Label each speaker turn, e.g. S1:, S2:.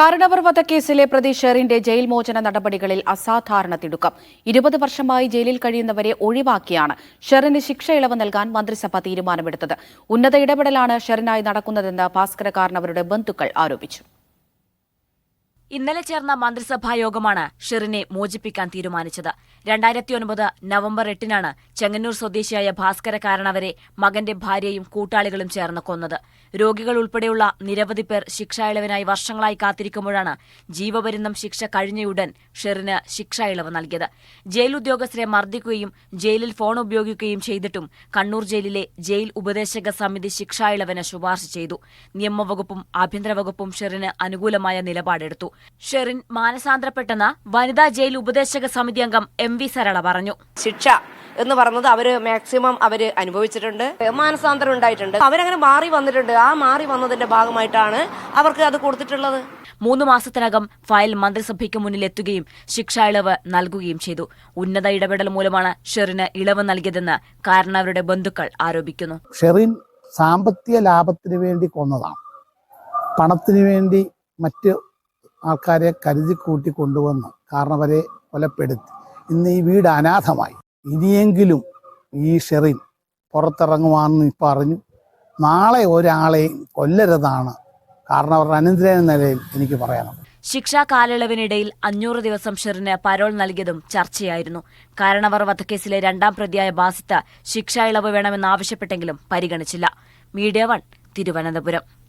S1: കാരണവർ വധക്കേസിലെ പ്രതി ഷെറിന്റെ ജയിൽ മോചന നടപടികളിൽ അസാധാരണ തിടുക്കം ഇരുപത് വർഷമായി ജയിലിൽ കഴിയുന്നവരെ ഒഴിവാക്കിയാണ് ഷെറിന് ശിക്ഷ ഇളവ് നൽകാൻ മന്ത്രിസഭ തീരുമാനമെടുത്തത്. ഉന്നത ഇടപെടലാണ് ഷെറിനായി നടക്കുന്നതെന്ന് ഭാസ്കര കാരണവരുടെ ബന്ധുക്കൾ ആരോപിച്ചു.
S2: ഇന്നലെ ചേർന്ന മന്ത്രിസഭാ യോഗമാണ് ഷെറിനെ മോചിപ്പിക്കാൻ തീരുമാനിച്ചത്. രണ്ടായിരത്തി ഒൻപത് നവംബർ എട്ടിനാണ് ചെങ്ങന്നൂർ സ്വദേശിയായ ഭാസ്കര കാരണവരെ മകന്റെ ഭാര്യയും കൂട്ടാളികളും ചേർന്ന് കൊന്നത്. രോഗികൾ ഉൾപ്പെടെയുള്ള നിരവധി പേർ ശിക്ഷാ ഇളവിനായി വർഷങ്ങളായി കാത്തിരിക്കുമ്പോഴാണ് ജീവപര്യന്തം ശിക്ഷ കഴിഞ്ഞയുടൻ ഷെറിന് ശിക്ഷാ ഇളവ് നൽകിയത്. ജയിൽ ഉദ്യോഗസ്ഥരെ മർദ്ദിക്കുകയും ജയിലിൽ ഫോൺ ഉപയോഗിക്കുകയും ചെയ്തിട്ടും കണ്ണൂർ ജയിലിലെ ജയിൽ ഉപദേശക സമിതി ശിക്ഷാ ഇളവിന് ശുപാർശ ചെയ്തു. നിയമവകുപ്പും ആഭ്യന്തര വകുപ്പും ഷെറിന് അനുകൂലമായ നിലപാടെടുത്തു. ഷെറിൻ മാനസാന്തരപ്പെട്ടെന്ന് വനിതാ ജയിൽ ഉപദേശക സമിതി അംഗം എം വി സരള പറഞ്ഞു.
S3: ശിക്ഷ എന്ന് പറഞ്ഞത് അവർ മാക്സിമം അവർ അനുഭവിച്ചിട്ടുണ്ട്. മാനസാന്തരം ഉണ്ടായിട്ടുണ്ട്. അവരങ്ങനെ മാറി വന്നിട്ടുണ്ട്. ആ മാറി വന്നതിന്റെ ഭാഗമായിട്ടാണ് അവർക്ക് അത് കൊടുത്തിട്ടുള്ളത്.
S2: മൂന്ന് മാസത്തിനകം ഫയൽ മന്ത്രിസഭയ്ക്ക് മുന്നിൽ എത്തുകയും ശിക്ഷാ ഇളവ് നൽകുകയും ചെയ്തു. ഉന്നത ഇടപെടൽ മൂലമാണ് ഷെറിന് ഇളവ് നൽകിയതെന്ന് കാരണവരുടെ ബന്ധുക്കൾ ആരോപിക്കുന്നു.
S4: ഷെറിൻ സാമ്പത്തിക ലാഭത്തിന് വേണ്ടി കൊന്നതാണ്. പണത്തിന് വേണ്ടി മറ്റ് ആൾക്കാരെ കരുതി കൂട്ടി കൊണ്ടുവന്ന് കാരണവരെ കൊലപ്പെടുത്തി. ഇന്ന് ഈ വീട് അനാഥമായി. ഇനിയെങ്കിലും ഈ ഷെറിൻ പുറത്തിറങ്ങുവാന്ന് പറഞ്ഞു നാളെ ഒരാളെ കൊല്ലരുതാണ് കാരണവരുടെ അനന്തര എന്ന നിലയിൽ എനിക്ക് പറയാനുള്ളത്.
S2: ശിക്ഷാ കാലയളവിനിടയിൽ അഞ്ഞൂറ് ദിവസം ഷെറിന് പരോൾ നൽകിയതും ചർച്ചയായിരുന്നു. കാരണവർ വധക്കേസിലെ രണ്ടാം പ്രതിയായ ബാസിത്ത് ശിക്ഷാ ഇളവ് വേണമെന്നാവശ്യപ്പെട്ടെങ്കിലും പരിഗണിച്ചില്ല. Media one Thiruvananthapuram.